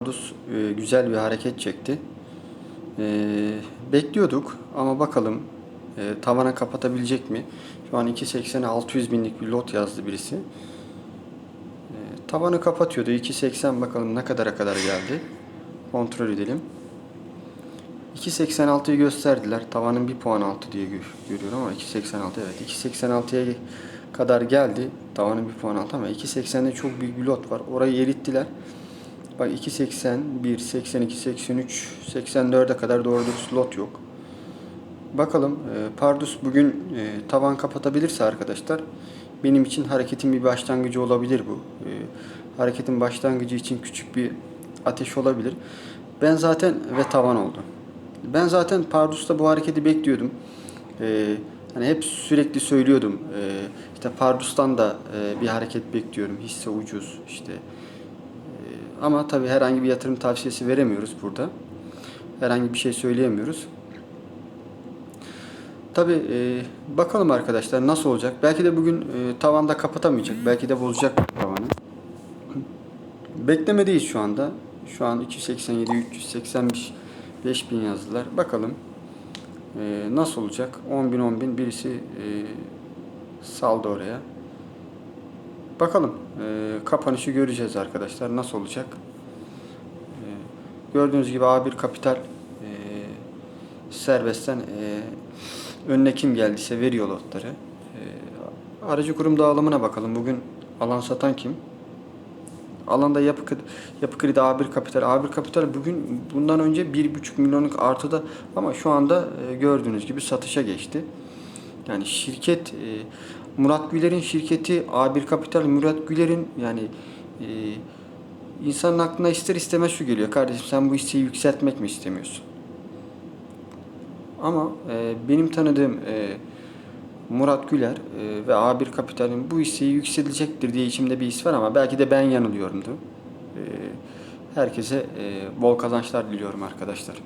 Pardus e, güzel bir hareket çekti. E, bekliyorduk ama bakalım e, tavana kapatabilecek mi? Şu an 2.80'e 600 binlik bir lot yazdı birisi. E, tavanı kapatıyordu. 2.80 bakalım ne kadara kadar geldi. Kontrol edelim. 2.86'yı gösterdiler. Tavanın bir puan altı diye gö- görüyorum ama 2.86 evet. 2.86'ya kadar geldi. Tavanın bir puan altı ama 2.80'de çok büyük bir lot var. Orayı erittiler. Bak 2.81, 82, 83, 84'e kadar doğru dürüst lot yok. Bakalım e, Pardus bugün e, tavan kapatabilirse arkadaşlar benim için hareketin bir başlangıcı olabilir bu. E, hareketin başlangıcı için küçük bir ateş olabilir. Ben zaten ve tavan oldu. Ben zaten Pardus'ta bu hareketi bekliyordum. Hani hep sürekli söylüyordum. E, işte Pardus'tan da bir hareket bekliyorum. Hisse ucuz işte. Ama tabii herhangi bir yatırım tavsiyesi veremiyoruz burada. Herhangi bir şey söyleyemiyoruz. Tabii e, bakalım arkadaşlar nasıl olacak. Belki de bugün e, tavanda kapatamayacak. Belki de bozacak tavanı. Beklemedeyiz şu anda. Şu an 287, 385 5000 yazdılar. Bakalım e, nasıl olacak. 10 bin 10 bin birisi e, saldı oraya. Bakalım e, kapanışı göreceğiz arkadaşlar. Nasıl olacak. E, gördüğünüz gibi A1 Kapital e, serbestten e, önüne kim geldiyse veriyor lotları. E, aracı kurum dağılımına bakalım. Bugün alan satan kim? Alanda yapı, yapı kredi A1 Kapital. A1 Kapital bugün bundan önce 1,5 milyonluk artıda ama şu anda e, gördüğünüz gibi satışa geçti. Yani şirket e, Murat Güler'in şirketi A1 Kapital Murat Güler'in yani e, insanın aklına ister istemez şu geliyor. Kardeşim sen bu hisseyi yükseltmek mi istemiyorsun? Ama e, benim tanıdığım e, Murat Güler e, ve A1 Kapital'in bu hisseyi yükselecektir diye içimde bir his var ama belki de ben yanılıyorumdu. E, herkese e, bol kazançlar diliyorum arkadaşlar.